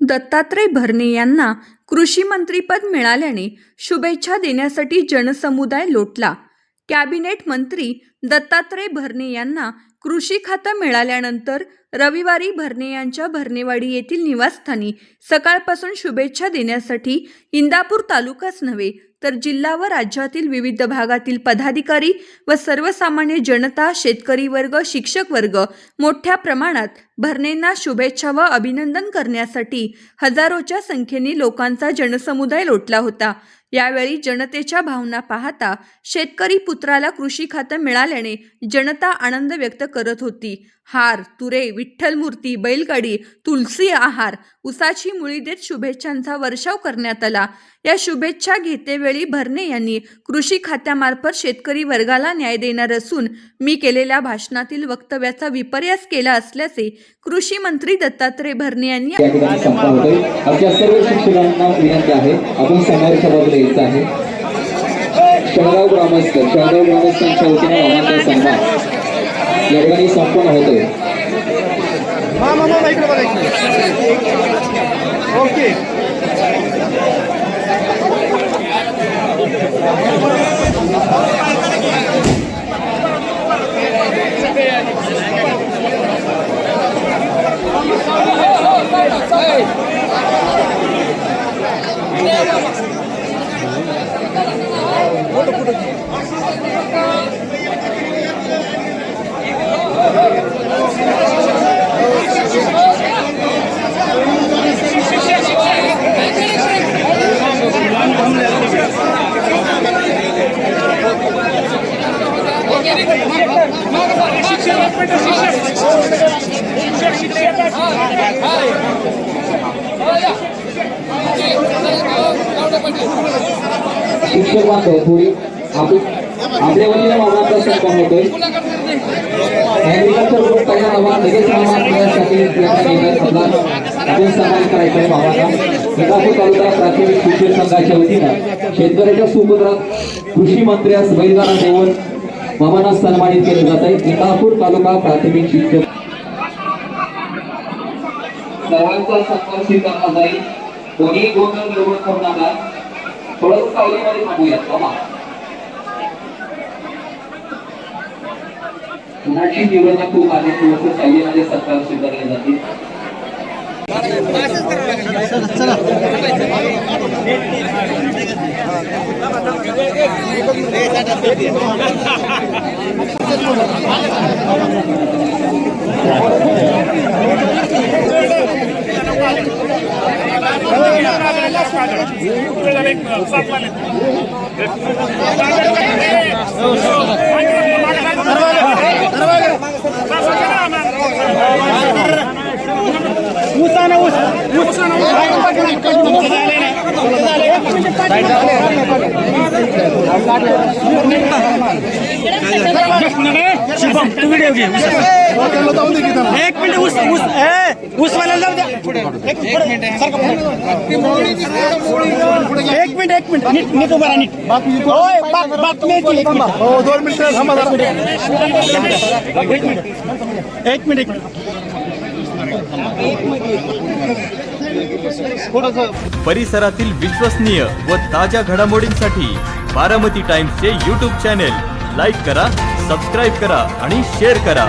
दत्तात्रय भरणे यांना कृषी मंत्रीपद मिळाल्याने शुभेच्छा देण्यासाठी जनसमुदाय लोटला. कॅबिनेट मंत्री दत्तात्रय भरणे यांना कृषी खातं मिळाल्यानंतर रविवारी भरणे यांच्या भरणेवाडी येथील निवासस्थानी सकाळपासून शुभेच्छा देण्यासाठी इंदापूर तालुकाच नव्हे तर जिल्हा व राज्यातील विविध भागातील पदाधिकारी व सर्वसामान्य जनता शेतकरी वर्ग शिक्षक वर्ग मोठ्या प्रमाणात भरणेंना शुभेच्छा व अभिनंदन करण्यासाठी हजारोच्या संख्येने लोकांचा जनसमुदाय लोटला होता. यावेळी जनतेच्या भावना पाहता शेतकरी पुत्राला कृषी खातं मिळाल्याने जनता आनंद व्यक्त करत होती. हार तुरे विठ्ठल मूर्ती बैलगाडी तुलसी आहार उसाची मुळी देत शुभेच्छांचा वर्षाव करण्यात आला. या शुभेच्छा घेतेवेळी भरणे यांनी कृषी खात्यामार्फत शेतकरी वर्गाला न्याय देणार असून मी केलेल्या भाषणातील वक्तव्याचा विपर्यास केला असल्याचे कृषी मंत्री दत्तात्रय भरणे यांनी या शहराव ग्रामस्थ शहराव ग्रामस्थांच्या वतीने मामाचा सन्मान या ठिकाणी संपन्न होतोय ओके. शिक्षक बांधव थोडी. आपली आपल्या वतीने मामाचा होतोय. पहिला लगेच आपला आपण सन्मान करायचा आहे तालुका प्राथमिक शिक्षण संघाच्या वतीनं शेतकऱ्याच्या सुपुत्रात कृषी मंत्र्यास बैलगाडा देऊन मामांना सन्मानित केलं जात आहे. इंदापूर तालुका प्राथमिक शिक्षक. सर्वांचा सन्मान स्वीकारला जाईल. कोणी गोंधळ निर्माण करू नका. थोडं सावलीमध्ये थांबूया. मामा कुणाची निवडणूक खूप आहे थोडंसं सावलीमध्ये सत्कार स्वीकारले जाते. उसाना ऊस उसाना शुभम तू व्हिडिओ घे. एक मिनिट ऊस ऊस ए ऊसवाल्याला जाऊ द्या. एक मिनिट एक मिनिट एक मिनिट नीट नीट उभा राहा नीट. होय बात बातमी एक मिनिट. हो दोन मिनिटं थांबा एक मिनिट एक मिनिट. एक मिनिट. परिसरातील विश्वसनीय व ताज्या घडामोडींसाठी बारामती टाइम्सचे यूट्यूब चॅनेल लाईक करा सबस्क्राईब करा आणि शेअर करा.